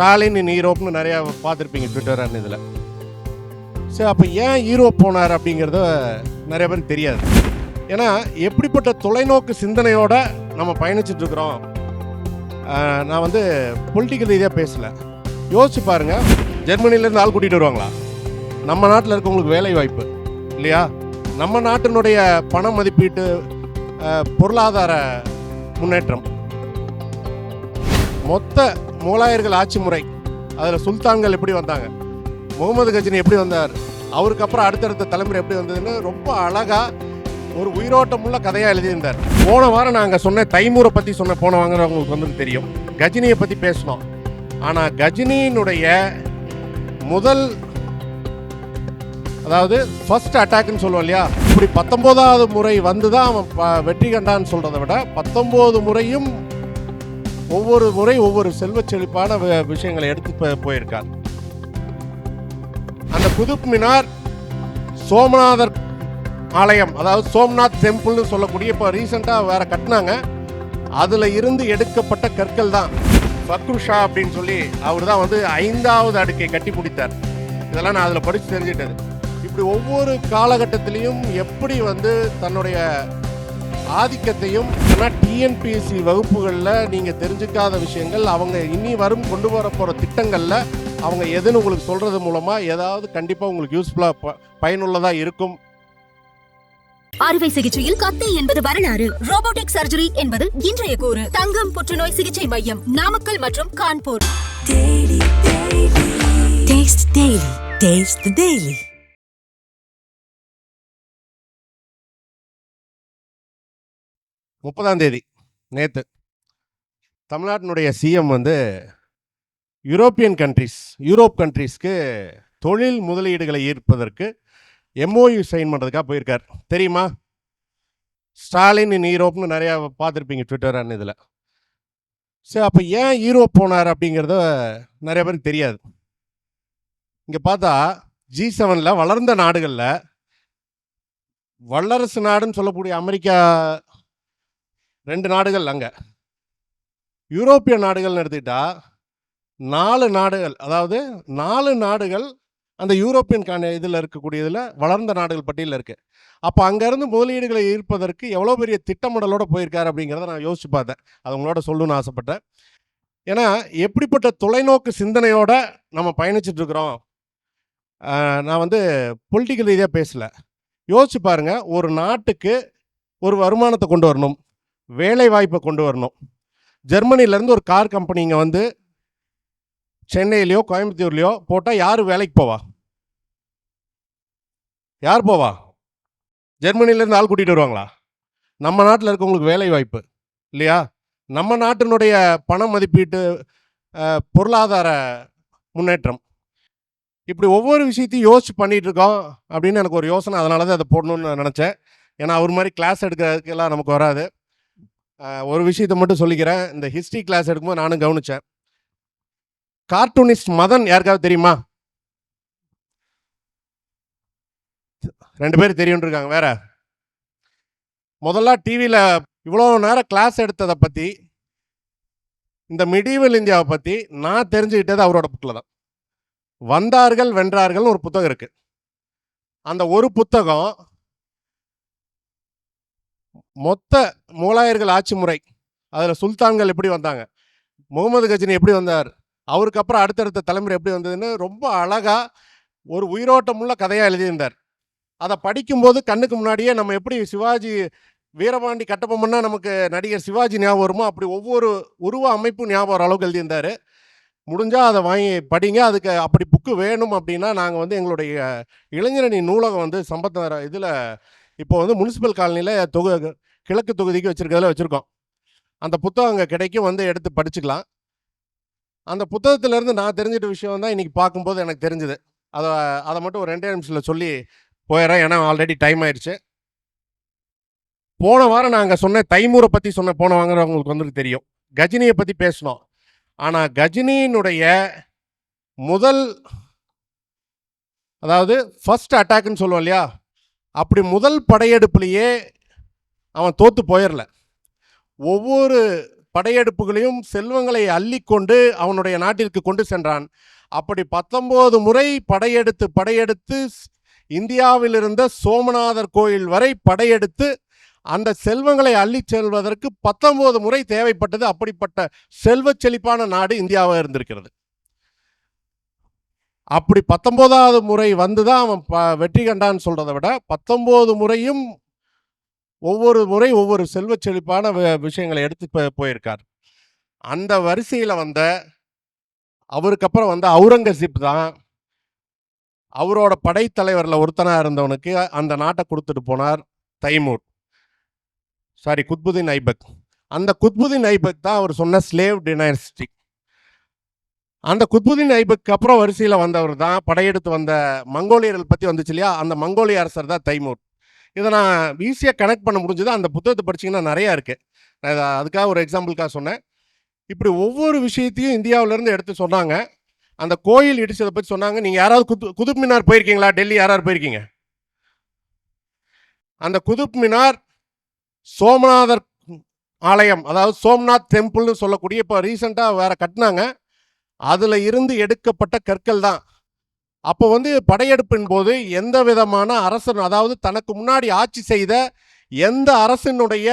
ஸ்டாலின் இன் ஈரோப்னு நிறையா பார்த்துருப்பீங்க Twitter and இதில். சரி அப்போ ஏன் ஈரோப் போனார் அப்படிங்கிறத நிறைய பேருக்கு தெரியாது. ஏன்னா எப்படிப்பட்ட தொலைநோக்கு சிந்தனையோட நம்ம பயணிச்சிட்ருக்குறோம் நான் வந்து பொலிட்டிக்கல் ரீதியாக பேசலை. யோசிச்சு பாருங்கள் ஜெர்மனிலேருந்து ஆள் கூட்டிகிட்டு வருவாங்களா? நம்ம நாட்டில் இருக்கவங்களுக்கு வேலை வாய்ப்பு இல்லையா? நம்ம நாட்டினுடைய பண மதிப்பீட்டு பொருளாதார முன்னேற்றம். மொத்த முகலாயர்கள் ஆட்சி முறை. அதில் சுல்தான்கள் எப்படி வந்தாங்க? முகமது கஜினி எப்படி வந்தார்? அவருக்கு அப்புறம் அடுத்தடுத்த தலைமுறை எப்படி வந்ததுன்னு ரொம்ப அழகாக ஒரு உயிரோட்டமுள்ள கதையாக எழுதியிருந்தார். போன வாரம் நாங்கள் சொன்ன தைமூரை பற்றி சொன்ன போன வாங்குறவங்களுக்கு வந்து தெரியும். கஜினியை பற்றி பேசினோம் ஆனால் கஜினியினுடைய முதல் அதாவது ஃபர்ஸ்ட் அட்டாக்னு சொல்லுவோம் இல்லையா? இப்படி பத்தொம்போதாவது முறை வந்து தான் அவன் ப- வெற்றி கண்டான்னு சொல்கிறத விட பத்தொம்போது முறையும் ஒவ்வொரு முறை ஒவ்வொரு செல்வ செழிப்பான விஷயங்களை எடுத்து போயிருக்கார். அந்த குதுப் மினார் சோமநாதர் ஆலயம் அதாவது சோம்நாத் டெம்பிள்னு சொல்லக்கூடிய இப்போ ரீசெண்டாக வேற கட்டினாங்க. அதில் இருந்து எடுக்கப்பட்ட கற்கள் தான். ஃபக்ருஷா அப்படின்னு சொல்லி அவர் தான் வந்து ஐந்தாவது அடுக்கை கட்டி முடித்தார். இதெல்லாம் நான் அதில் படித்து தெரிஞ்சிட்டது இப்படி ஒவ்வொரு காலகட்டத்திலையும் எப்படி வந்து தன்னுடைய ஆதிக்கத்தையும் ஆனால் டிஎன்பிஎஸ்சி வகுப்புகளில் நீங்கள் தெரிஞ்சுக்காத விஷயங்கள் அவங்க இனி வரும் கொண்டு வர போகிற திட்டங்களில் அவங்க எதுன்னு உங்களுக்கு சொல்கிறது மூலமாக ஏதாவது கண்டிப்பாக உங்களுக்கு யூஸ்ஃபுல்லாக பயனுள்ளதாக இருக்கும். அறுவை சிகிச்சையில் கத்தை என்பது வரலாறு. ரோபோட்டிக் சர்ஜரி என்பது இன்றைய கூறு. தங்கம் புற்றுநோய் சிகிச்சை மையம் நாமக்கல் மற்றும் கான்பூர். Taste முப்பதாம் தேதி நேற்று தமிழ்நாட்டினுடைய சிஎம் வந்து யூரோப்பியன் கண்ட்ரிஸ் யூரோப் கண்ட்ரீஸ்க்கு தொழில் முதலீடுகளை ஈர்ப்பதற்கு எம்ஓயு சைன் பண்ணுறதுக்காக போயிருக்கார். தெரியுமா? ஸ்டாலின் இன் யூரோப்னு நிறையா பார்த்துருப்பீங்க ட்விட்டர் அண்ட் இதில். சரி அப்போ ஏன் யூரோப் போனார் அப்படிங்கிறத நிறைய பேருக்கு தெரியாது. இங்கே பார்த்தா ஜி செவனில் வளர்ந்த நாடுகளில் வல்லரசு நாடுன்னு சொல்லக்கூடிய அமெரிக்கா ரெண்டு நாடுகள் அங்கே. யூரோப்பிய நாடுகள்னு எடுத்துக்கிட்டா நாலு நாடுகள் அதாவது நாலு நாடுகள் அந்த யூரோப்பியன் கான இதில் இருக்கக்கூடியதில் வளர்ந்த நாடுகள் பட்டியலில் இருக்குது அப்போ அங்கேருந்து முதலீடுகளை ஈர்ப்பதற்கு எவ்வளோ பெரிய திட்டமிடலோடு போயிருக்காரு அப்படிங்கிறத நான் யோசிச்சு பார்த்தேன். அது உங்களோட சொல்லணும்னு ஆசைப்பட்டேன். ஏன்னா எப்படிப்பட்ட தொலைநோக்கு சிந்தனையோட நம்ம பயணிச்சுட்டு இருக்கிறோம்? நான் வந்து பொலிட்டிக்கல் ரீதியாக பேசலை. யோசிச்சு பாருங்கள் ஒரு நாட்டுக்கு ஒரு வருமானத்தை கொண்டு வரணும். வேலை வாய்ப்பை கொண்டு வரணும். ஜெர்மனிலேருந்து ஒரு கார் கம்பெனிங்க வந்து சென்னையிலையோ கோயம்புத்தூர்லையோ போட்டால் யார் வேலைக்கு போவா? யார் போவா? ஜெர்மனிலேருந்து ஆள் கூட்டிகிட்டு வருவாங்களா? நம்ம நாட்டில் இருக்கவங்களுக்கு வேலை வாய்ப்பு இல்லையா? நம்ம நாட்டினுடைய பண மதிப்பீட்டு பொருளாதார முன்னேற்றம். இப்படி ஒவ்வொரு விஷயத்தையும் யோசிச்சு பண்ணிகிட்ருக்கோம் இருக்கோம் அப்படின்னு எனக்கு ஒரு யோசனை. அதனால தான் அதை போடணும்னு நினச்சேன். ஏன்னா அவர் மாதிரி கிளாஸ் எடுக்கிறதுக்கெல்லாம் நமக்கு வராது. ஒரு விஷயத்தை மட்டும் சொல்லிக்கிறேன். இந்த ஹிஸ்ட்ரி கிளாஸ் எடுக்கும்போது நானும் கவனிச்சேன். கார்ட்டூனிஸ்ட் மதன் யாருக்காவது தெரியுமா? ரெண்டு பேர் தெரியும் இருக்காங்க வேற. முதல்ல டிவியில் இவ்வளோ நேரம் கிளாஸ் எடுத்ததை பற்றி இந்த மிடிவல் இந்தியாவை பற்றி நான் தெரிஞ்சுக்கிட்டது அவரோட புக்கில் தான். வந்தார்கள் வென்றார்கள்னு ஒரு புத்தகம் இருக்குது அந்த ஒரு புத்தகம் மொத்த முகலாயர்கள் ஆட்சி முறை அதில் சுல்தான்கள் எப்படி வந்தாங்க முகமது கஜினி எப்படி வந்தார் அவருக்கு அப்புறம் அடுத்தடுத்த தலைமுறை எப்படி வந்ததுன்னு ரொம்ப அழகாக ஒரு உயிரோட்டமுள்ள கதையாக எழுதியிருந்தார். அதை படிக்கும்போது கண்ணுக்கு முன்னாடியே நம்ம எப்படி சிவாஜி வீரபாண்டி கட்டபொம்மன்னா நமக்கு நடிகர் சிவாஜி ஞாபகம் வருமோ அப்படி ஒவ்வொரு உருவ அமைப்பும் ஞாபகம் வர அளவுக்கு எழுதியிருந்தார். முடிஞ்சால் அதை வாங்கி படிங்க அதுக்கு அப்படி புக்கு வேணும் அப்படின்னா நாங்கள் வந்து எங்களுடைய இளைஞரணி நூலகம் வந்து சம்பத்த இதில் இப்போ வந்து முனிசிபல் காலனியில் தொகு கிழக்கு தொகுதிக்கு வச்சுருக்கிறதுல வச்சுருக்கோம். அந்த புத்தகம் அங்கே கிடைக்கும் வந்து எடுத்து படிச்சுக்கலாம். அந்த புத்தகத்திலேருந்து நான் தெரிஞ்சிட்ட விஷயம் தான் இன்றைக்கி பார்க்கும்போது எனக்கு தெரிஞ்சுது. அதை அதை மட்டும் ஒரு ரெண்டே நிமிஷத்தில் சொல்லி போயிடுறேன். ஏன்னா ஆல்ரெடி டைம் ஆயிடுச்சு. போன வாரம் நாங்கள் சொன்ன தைமூரை பற்றி சொன்ன போன வாங்குறவங்களுக்கு வந்து தெரியும். கஜினியை பற்றி பேசினோம். ஆனால் கஜினியினுடைய முதல் அதாவது ஃபஸ்ட் அட்டாக்னு சொல்லுவோம் இல்லையா? அப்படி முதல் படையெடுப்புலேயே அவன் தோத்து போயிடல ஒவ்வொரு படையெடுப்புகளையும் செல்வங்களை அள்ளிக்கொண்டு அவனுடைய நாட்டிற்கு கொண்டு சென்றான். அப்படி பத்தொம்போது முறை படையெடுத்து படையெடுத்து இந்தியாவில் இருந்த சோமநாதர் கோயில் வரை படையெடுத்து அந்த செல்வங்களை அள்ளிச் செல்வதற்கு பத்தொம்போது முறை தேவைப்பட்டது. அப்படிப்பட்ட செல்வ செழிப்பான நாடு இந்தியாவாக இருந்திருக்கிறது. அப்படி பத்தொம்போதாவது முறை வந்து தான் அவன் ப- வெற்றி கண்டான்னு சொல்கிறத விட பத்தொம்போது முறையும் ஒவ்வொரு முறை ஒவ்வொரு செல்வ செழிப்பான விஷயங்களை எடுத்து போயிருக்கார். அந்த வரிசையில் வந்த அவருக்கு அப்புறம் வந்த அவுரங்கசீப் தான் அவரோட படைத்தலைவரில் ஒருத்தனாக இருந்தவனுக்கு அந்த நாட்டை கொடுத்துட்டு போனார் தைமூர். சாரி குத்புதீன் ஐபக். அந்த குத்புதீன் ஐபக் தான் அவர் சொன்ன ஸ்லேவ் டினைஸ்டி. அந்த குத்புதீன் ஐபக்கு அப்புறம் வரிசையில் வந்தவர் தான் படையெடுத்து வந்த மங்கோலியர்கள் பற்றி வந்துச்சு இல்லையா? அந்த மங்கோலிய அரசர் தான் தைமூர். இதை நான் ஈஸியாக கனெக்ட் பண்ண முடிஞ்சது. அந்த புத்தகத்தை படிச்சீங்கன்னா நிறையா இருக்குது நான் இதை அதுக்காக ஒரு எக்ஸாம்பிளுக்காக சொன்னேன். இப்படி ஒவ்வொரு விஷயத்தையும் இந்தியாவிலேருந்து எடுத்து சொன்னாங்க. அந்த கோயில் இடிச்சதை பற்றி சொன்னாங்க. நீங்கள் யாராவது குது குதுப் மினார் போயிருக்கீங்களா? டெல்லி யாராவது போயிருக்கீங்க? அந்த குதுப் மினார் சோமநாதர் ஆலயம் அதாவது சோம்நாத் டெம்பிள்னு சொல்லக்கூடிய இப்போ ரீசெண்டாக வேற கட்டினாங்க. அதில் இருந்து எடுக்கப்பட்ட கற்கள் தான். அப்போ வந்து படையெடுப்பின் போது எந்த விதமான அரசன் அதாவது தனக்கு முன்னாடி ஆட்சி செய்த எந்த அரசனுடைய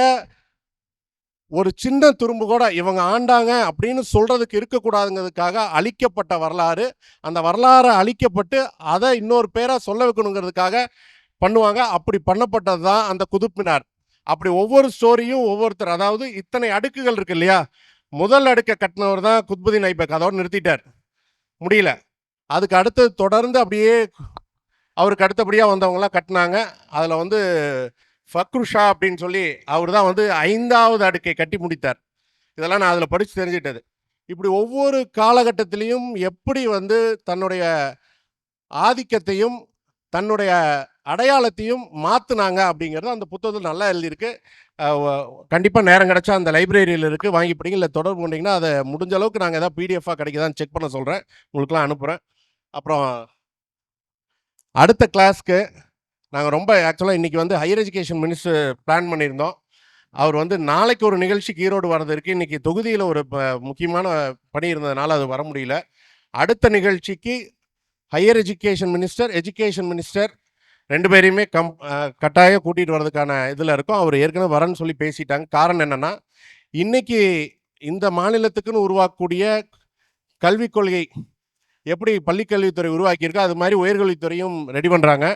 ஒரு சின்ன துரும்பு கூட இவங்க ஆண்டாங்க அப்படின்னு சொல்கிறதுக்கு இருக்கக்கூடாதுங்கிறதுக்காக அழிக்கப்பட்ட வரலாறு. அந்த வரலாறு அழிக்கப்பட்டு அதை இன்னொரு பேராக சொல்ல வைக்கணுங்கிறதுக்காக பண்ணுவாங்க. அப்படி பண்ணப்பட்டது தான் அந்த குதுப்பினார். அப்படி ஒவ்வொரு ஸ்டோரியும் ஒவ்வொருத்தர் அதாவது இத்தனை அடுக்குகள் இருக்கு இல்லையா? முதல் அடுக்கை கட்டினவர் தான் குத்புதீன் ஐபக். அதோடு நிறுத்திட்டார். முடியல. அதுக்கு அடுத்து தொடர்ந்து அப்படியே அவருக்கு அடுத்தபடியாக வந்தவங்களாம் கட்டினாங்க. அதில் வந்து ஃபக்ருஷா அப்படின்னு சொல்லி அவர் தான் வந்து ஐந்தாவது அடுக்கை கட்டி முடித்தார். இதெல்லாம் நான் அதில் படித்து தெரிஞ்சிட்டது இப்படி ஒவ்வொரு காலகட்டத்திலையும் எப்படி வந்து தன்னுடைய ஆதிக்கத்தையும் தன்னுடைய அடையாளத்தையும் மாற்றுனாங்க அப்படிங்கிறது அந்த புத்தகத்தில் நல்லா எழுதியிருக்கு. கண்டிப்பாக நேரம் கிடச்சா அந்த லைப்ரரியில் இருக்குது வாங்கி படிங்க. இல்லை தொடர்பு கொண்டீங்கன்னா அதை முடிஞ்ச அளவுக்கு நாங்கள் எதாவது பிடிஎஃபாக கிடைக்குதான்னு செக் பண்ண சொல்கிறேன் உங்களுக்குலாம் அனுப்புகிறேன் அப்புறம் அடுத்த கிளாஸ்க்கு நாங்கள் ரொம்ப ஆக்சுவலாக இன்றைக்கி வந்து ஹையர் எஜுகேஷன் மினிஸ்டர் பிளான் பண்ணியிருந்தோம். அவர் வந்து நாளைக்கு ஒரு நிகழ்ச்சிக்கு ஈரோடு வரது இருக்குது இன்றைக்கி தொகுதியில் ஒரு ப- முக்கியமான பணி இருந்ததுனால அது வர முடியல. அடுத்த நிகழ்ச்சிக்கு higher education minister education minister ரெண்டு பேரையுமே கம் கட்டாயம் கூட்டிகிட்டு வர்றதுக்கான இதில் இருக்கும். அவர் ஏற்கனவே வரேன்னு சொல்லி பேசிட்டாங்க. காரணம் என்னென்னா இன்றைக்கி இந்த மாநிலத்துக்குன்னு உருவாக்கக்கூடிய கல்விக் கொள்கை எப்படி பள்ளிக்கல்வித்துறை உருவாக்கியிருக்கோ அது மாதிரி உயர்கல்வித்துறையும் ரெடி பண்ணுறாங்க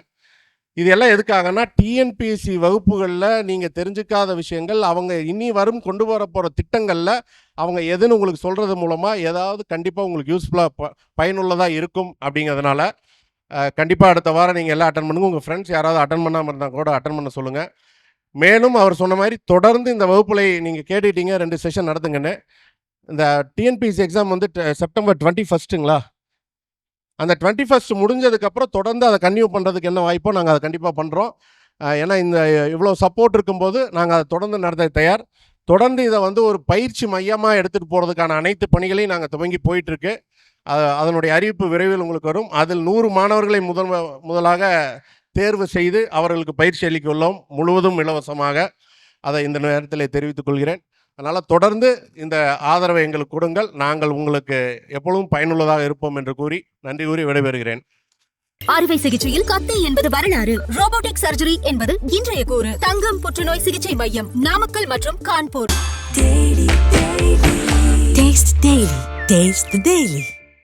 இது எல்லாம் எதுக்காகனா டிஎன்பிஎஸ்சி வகுப்புகளில் நீங்கள் தெரிஞ்சுக்காத விஷயங்கள் அவங்க இனி வரும் கொண்டு வர போகிற திட்டங்களில் அவங்க எதுன்னு உங்களுக்கு சொல்கிறது மூலமாக ஏதாவது கண்டிப்பாக உங்களுக்கு யூஸ்ஃபுல்லாக ப பயனுள்ளதாக இருக்கும் அப்படிங்கிறதுனால கண்டிப்பாக அடுத்த வாரம் நீங்கள் எல்லாம் அட்டன் பண்ணுங்கள் உங்கள் ஃப்ரெண்ட்ஸ் யாராவது அட்டன் பண்ணாமல் இருந்தால் கூட அட்டன் பண்ண சொல்லுங்கள் மேலும் அவர் சொன்ன மாதிரி தொடர்ந்து இந்த வகுப்புகளை நீங்கள் கேட்டுட்டீங்க ரெண்டு செஷன் நடத்துங்கன்னு. இந்த டிஎன்பிஎஸ்சி எக்ஸாம் வந்து செப்டம்பர் டுவெண்ட்டி ஃபஸ்ட்டுங்களா அந்த டுவெண்ட்டி ஃபஸ்ட் முடிஞ்சதுக்கப்புறம் தொடர்ந்து அதை கன்டினியூ பண்ணுறதுக்கு என்ன வாய்ப்போ நாங்கள் அதை கண்டிப்பாக பண்ணுறோம் ஏன்னா இந்த இவ்வளோ சப்போர்ட் இருக்கும்போது நாங்கள் அதை தொடர்ந்து நடத்த தயார். தொடர்ந்து இதை வந்து ஒரு பயிற்சி மையமாக எடுத்துகிட்டு போகிறதுக்கான அனைத்து பணிகளையும் நாங்கள் துவங்கி போயிட்டுருக்கு. அதனுடைய அறிவிப்பு விரைவில் உங்களுக்கு வரும். அதில் நூறு மாணவர்களை முதல் முதலாக தேர்வு செய்து அவர்களுக்கு பயிற்சி அளிக்க உள்ளோம். முழுவதும் இலவசமாக. அதை இந்த நேரத்தில் தெரிவித்துக் கொள்கிறேன். அதனால் தொடர்ந்து இந்த ஆதரவை எங்களுக்கு கொடுங்கள். நாங்கள் உங்களுக்கு எப்பொழுதும் பயனுள்ளதாக இருப்போம் என்று கூறி நன்றி கூறி விடைபெறுகிறேன். அறுவை சிகிச்சையில் கத்தை என்பது வரலாறு. ரோபோட்டிக் சர்ஜரி என்பது இன்றைய கூறு. தங்கம் புற்றுநோய் சிகிச்சை மையம் நாமக்கல் மற்றும் கான்பூர். Taste